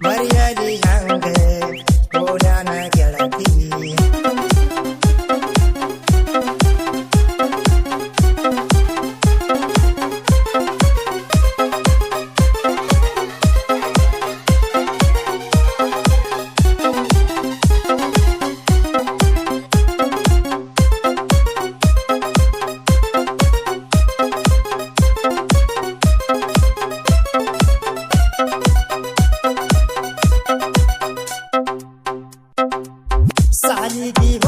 Marielle Kiki.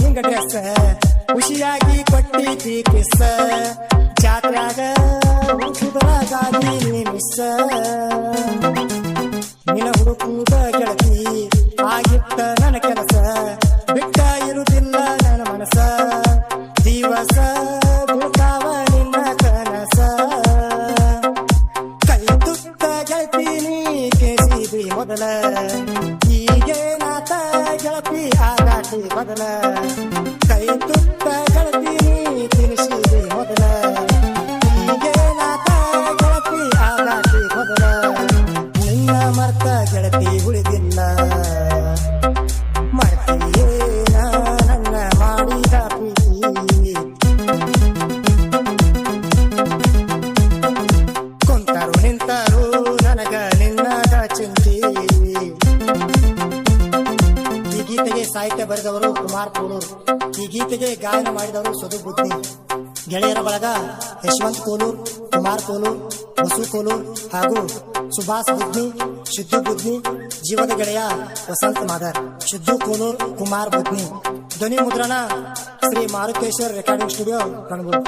ನಿಂಗ dress ಖುಷಿಯಾಗಿ ಕೊಟ್ಟಿದ್ದಿ ಕಿಸ್ಸ ಜಾತ್ರಾಗ ಹುಡುಗಾಗಿ ನೀ ಮಿಸ್ಸ ನಿನ ಹುಡುಕುದ ಗೆಳತಿ ಆಗಿತ್ತ ನನ್ನ ಕೆಲಸ. ಬಿಟ್ಟ ಇರುವುದಿಲ್ಲ ನನ್ನ ಮನಸ. ದಿವಸ ಬಿಡ್ತಾವ ನಿನ್ನ ಕನಸ. ಕೈ ತುತ್ತ ಗೆಳತಿ ನೀ ಕೇಸಿದಿ ಮೊದಲ. ಈಗೇನಾತ ಗೆಳತಿ ಆಗಾಟಿ ಮೊದಲ. ಕೈ ತುತ್ತ ಗೆಳತೀನಿ ತಿನಿಸಿದಿ ಮೊದಲ ಈಗೇನಾತ ಗೆಳತಿ ಆಗಾಟಿ ಮೊದಲ. ನಿನ್ನ ಮರ್ತ ಗೆಳತಿ ಉಳಿದಿಲ್ಲ ಗೀತೆಗೆ ಸಾಹಿತ್ಯ ಬರೆದವರು ಕುಮಾರ್ ಈ ಗೀತೆಗೆ ಗಾಯನ ಮಾಡಿದವರು ಸದು ಬುದ್ಧಿ ಗೆಳೆಯರ ಬಳಗ ಯಶವಂತ್ ಕೋಲೂರ್, ಕುಮಾರ್ ಕೋಲೂರ್ ವಸು ಕೋಲೂರ್ ಹಾಗೂ ಸುಭಾಷ್ ಬುದ್ಧಿ ಶುದ್ಧು ಬುದ್ಧಿ ಜೀವದ ಗೆಳೆಯ ವಸಂತ್ ಮಾದರ್ ಶುದ್ಧು ಕೋಲೂರ್, ಕುಮಾರ್ ಬುದ್ಧಿ ಧ್ವನಿ ಮುದ್ರಣ ಶ್ರೀ ಮಾರುತೇಶ್ವರ್ ರೆಕಾರ್ಡಿಂಗ್ ಸ್ಟುಡಿಯೋ ಕಣಗೂರು